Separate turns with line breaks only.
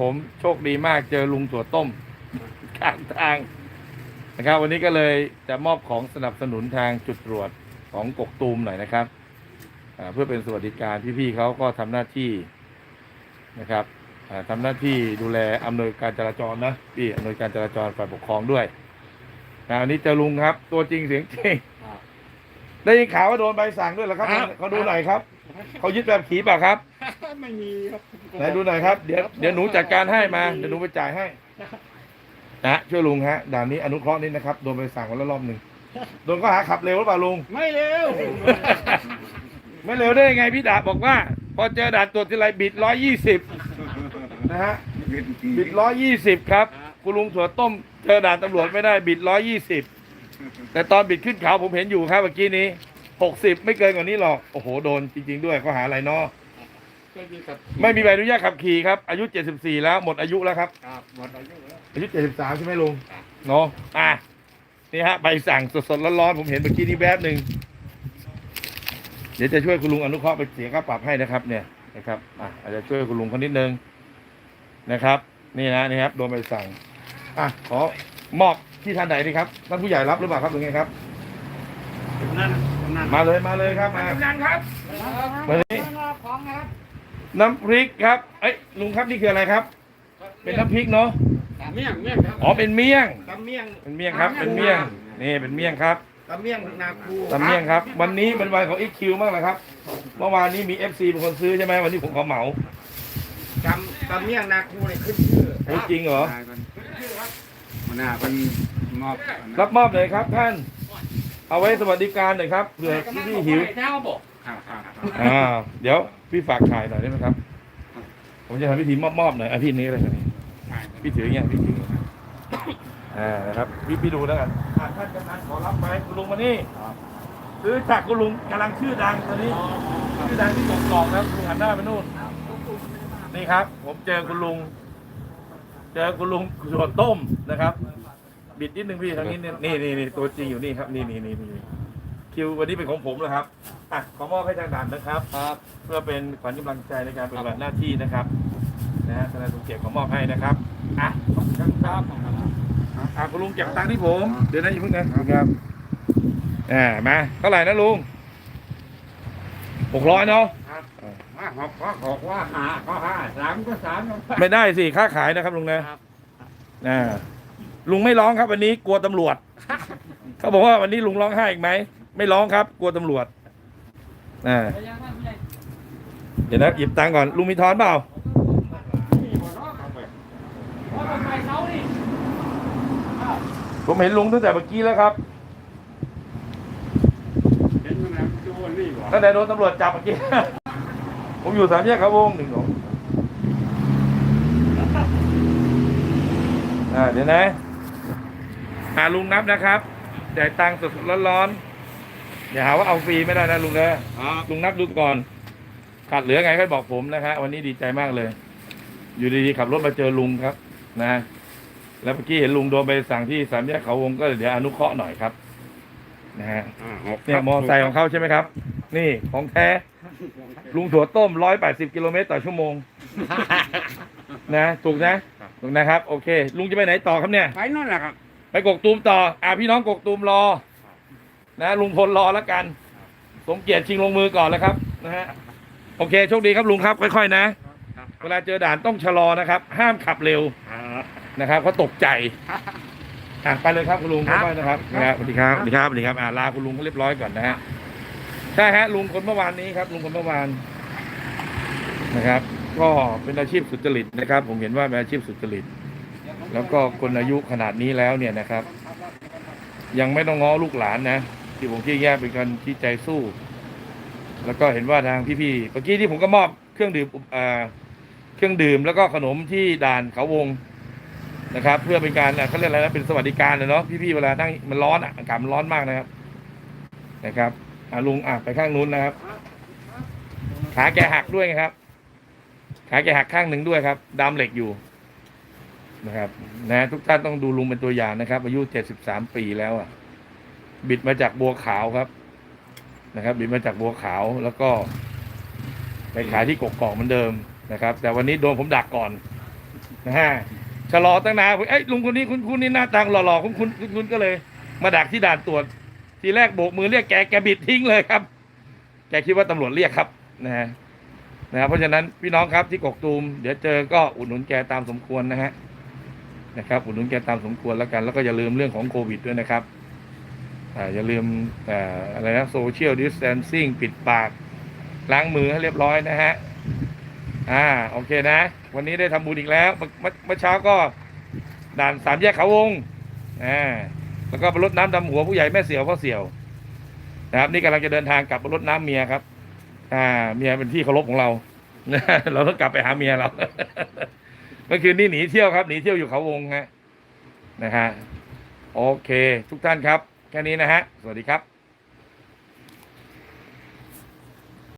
ผมโชคดีมากเจอลุงถั่วต้มข้างทางนะครับ วันนี้ก็เลยจะมอบของสนับสนุนทางจุดตรวจของกกตูมหน่อยนะครับอ่าเพื่อเป็นสวัสดิการพี่ๆเขาก็ทำหน้าที่นะครับอ่าทำหน้าที่ดูแลอำนวยการจราจรนะพี่อำนวยการจราจรฝ่ายปกครองด้วยนะวันนี้เจอลุงครับ ตัวจริงเสียงจริงได้ยินข่าวว่าโดนใบสั่งด้วยเหรอครับ
ครับ
เขาดูหน่อยครับเขายึดแบบขี่เปล่าครับ
ไม่มีครับ
ไหนดูหน่อยครับ เดี๋ยวเดี๋ยวหนูจัดการให้มา เดี๋ยวหนูไปจ่ายให้ นะช่วยลุงฮะ ด่านนี้อนุเคราะห์นิดนะครับ โดนไปสั่งวันละรอบหนึ่งโดนก็หาขับเร็วหรือเปล่าลุง
ไม่เร็ว
ไม่เร็วได้ยังไงพี่ดาบบอกว่า พอเจอด่านตรวจทีไรบิดร้อยยี่สิบนะฮะ บิดร้อยยี่สิบครับ คุณลุงถั่วต้ม เจอด่านตำรวจไม่ได้บิดร้อยยี่สิบ แต่ตอนบิดขึ้นเขาผมเห็นอยู่ครับเมื่อกี้นี้หกสิบไม่เกินกว่านี้หรอก โอ้โห โดนจริง ๆ ด้วยข้อหาอะไรเนาะ
ไม่มีครับ
ไม่มีใบอนุญาตขับขี่ครับ อายุ 74 แล้ว หมดอายุแล้วครับ
ครับหมดอายุแล้ว
อายุ 73 ใช่ไหมลุงเนาะอะนี่ฮะใบสั่งสดๆร้อนๆผมเห็นเมื่อกี้นี้แวบหนึ่งเดี๋ยวจะช่วยคุณลุงอนุเคราะห์ไปเสียค่าปรับให้นะครับ เนี่ยนะครับอะอาจจะช่วยคุณลุงคนนิดนึงนะครับ นี่นะนี่ครับโดนใบสั่งอะขอมอบที่ท่านไหนดีครับท่านผู้ใหญ่รับหรือเปล่าครับหรือไงครับ
นั่นนั่น
มาเลยมาเลยครับมา
นั่นครับ
มานี่
ของครับ
น้ำพริกครับ เอ้ยลุงครับนี่คืออะไรครับ เป็นน้ำพริกเนาะ
เมี่ยงเมี่ยงครับ
อ๋อเป็นเมี่ยง
ตำเมี่ยง
เป็นเมี่ยงครับ เป็นเมี่ยง นี่เป็นเมี่ยงครับ
ตำเมี่ยงนาคู
ตำเมี่ยงครับ วันนี้เป็นวันของ XQ มากเลยครับ เมื่อวานนี้มี FC เป็นคนซื้อใช่ไหมวันนี้ผมขอเหมา
ตำตำเมี่ยงนาคูเนี่ยขึ้นชื่อ
โอ้จริงเหรอ
มันน่าเป็นมอบ
รับมอบเลยครับท่าน เอาไว้สวัสดิการหน่อยครับเผื่อพี่ๆหิว
เช้าบอก ครับครับ
อ่า เดี๋ยวพี่ฝากถ่ายหน่อยได้ไหมครับ ผมจะทำพิธีมอบมอบๆหน่อยอะพี่นี้เลยครับนี่พี่ถืออย่างเงี้ยพี่ถืออย่างเงี้ยอ่านะครับพี่พี่ดูแล้วกันอ่าท่านกำนันขอรับไหมคุณลุงมานี่ซื้อจากคุณลุงกำลังชื่อดังตอนนี้ชื่อดังที่กกอกนะครับคุณหันหน้าไปนู่นนี่ครับ ผมเจอคุณลุง เจอคุณลุงส่วนต้มนะครับ บิดนิดนึงพี่ทางนี้เนี่ยนี่นี่นี่ตัวจริงอยู่นี่ครับ นี่นี่นี่นี่ คิววันนี้เป็นของผมแล้วครับอะขอมอบให้ทางด่านนะครับ
ครับ
เพื่อเป็นขวัญกำลังใจในการปฏิบัติหน้าที่นะครับนะฮะทนายสมเกียรติขอมอบให้นะครับอะขอบคุณครับอะคุณลุงเก็บตังค์ที่ผม เดี๋ยวนะอย่าเพิ่งนะครับอ่ามาเท่าไหร่นะลุงหกร้อยเนาะ
ว่าหกก็หกว่าหาก็ห้าสามก็สาม
ไม่ได้สิค่าขายนะครับลุงนะอ่าลุงไม่ร้องครับวันนี้กลัวตำรวจ เขาบอกว่าวันนี้ลุงร้องไห้อีกไหม ไม่ร้องครับ กลัวตำรวจอ่าเดี๋ยวนะหยิบตังค์ก่อนลุงมีทอนเปล่าผมเห็นลุงตั้งแต่เมื่อกี้แล้วครับตั้งแต่โดนตำรวจจับเมื่อกี้ ผมอยู่สามแยกเขาวงหนึ่งสองอ่าเดี๋ยวนะหาลุงนับนะครับจ่ายตังค์สดๆร้อนๆ อย่าหาว่าเอาฟรีไม่ได้นะลุงนะ
ครับ
ลุงนับดูก่อน ขาดเหลือไงค่อยบอกผมนะครับวันนี้ดีใจมากเลย อยู่ดีๆขับรถมาเจอลุงครับ นะ แล้วเมื่อกี้เห็นลุงโดนไปสั่งที่สามแยกเขาวงก็เดี๋ยวอนุเคราะห์หน่อยครับ นะฮะเนี่ยมอไซค์ของเขาใช่ไหมครับ นี่ของแท้ ลุงถั่วต้มร้อยแปดสิบกิโลเมตรต่อชั่วโมง นะถูกนะถูกนะครับ โอเค ลุงจะไปไหนต่อครับเนี่ย
ไปนั่นแหละครับ
ไปกกตูมต่อ อ่าพี่น้องกกตูมรอ นะลุงพลรอแล้วกันสมเกียรติชิงลงมือก่อนแล้วครับนะฮะโอเคโชคดีครับลุงครับค่อยๆนะ เวลาเจอด่านต้องชะลอนะครับ ห้ามขับเร็วนะครับเขาตกใจอะไปเลยครับคุณลุง
ครับ
ค่อยๆนะครับนะครับสวัสดีครับสวัสดีครับสวัสดีครับอ่าลาคุณลุงเขาเรียบร้อยก่อนนะฮะใช่ฮะลุงคนเมื่อวานนี้ครับ ลุงคนเมื่อวานนะครับ ก็เป็นอาชีพสุจริตนะครับ ผมเห็นว่าเป็นอาชีพสุจริต แล้วก็คนอายุขนาดนี้แล้วเนี่ยนะครับ ยังไม่ต้องง้อลูกหลานนะ ที่ผมชี้แยกเป็นการชี้ใจสู้ แล้วก็เห็นว่าทางพี่ๆเมื่อกี้ที่ผมก็มอบเครื่องดื่มอ่าเครื่องดื่มแล้วก็ขนมที่ด่านเขาวงนะครับ เพื่อเป็นการเขาเรียกอะไรนะเป็นสวัสดิการเนาะพี่ๆเวลานั่งมันร้อนอะอากาศมันร้อนมากนะครับ นะครับอะลุงอะไปข้างนู้นนะครับ ขาแกหักด้วยนะครับขาแกหักข้างหนึ่งด้วยครับดามเหล็กอยู่นะครับ นะ ทุกท่านต้องดูลุงเป็นตัวอย่างนะครับ อายุเจ็ดสิบสามปีแล้วอะ บิดมาจากบัวขาวครับ นะครับ บิดมาจากบัวขาวแล้วก็ ไปขายที่กกกอกเหมือนเดิมนะครับ แต่วันนี้โดนผมดักก่อนนะฮะชะลอตั้งนานเอ้ยลุงคนนี้คุณคุณนี่หน้าตาหล่อๆคุณคุณคุณก็เลย มาดักที่ด่านตรวจ ทีแรกโบกมือเรียกแกแกบิดทิ้งเลยครับ แกคิดว่าตำรวจเรียกครับนะฮะนะครับเพราะฉะนั้นพี่น้องครับที่กกตูมเดี๋ยวเจอก็อุดหนุนแกตามสมควรนะฮะนะครับอุดหนุนแกตามสมควรแล้วกัน แล้วก็อย่าลืมเรื่องของโควิดด้วยนะครับ อย่าลืมออะไรนะโซเชียลดิส a ทนซิ่งปิดปาก ล้างมือให้เรียบร้อยนะฮะ อ่า โอเคนะ วันนี้ได้ทำบุญอีกแล้วเมื่อเช้าก็ด่านสามแยกเขาวงอ่าแล้วก็ไปรดน้ำดำหัวผู้ใหญ่แม่เสียวพ่อเสียวนะครับ นี่กำลังจะเดินทางกลับมารดน้ำเมียครับ อ่า เมียเป็นที่เคารพของเราเราต้องกลับไปหาเมียเราเมื่อคืนนี้หนีเที่ยวครับหนีเที่ยวอยู่เขาวงฮะนะฮะโอเค ทุกท่านครับ แค่นี้นะฮะ สวัสดีครับ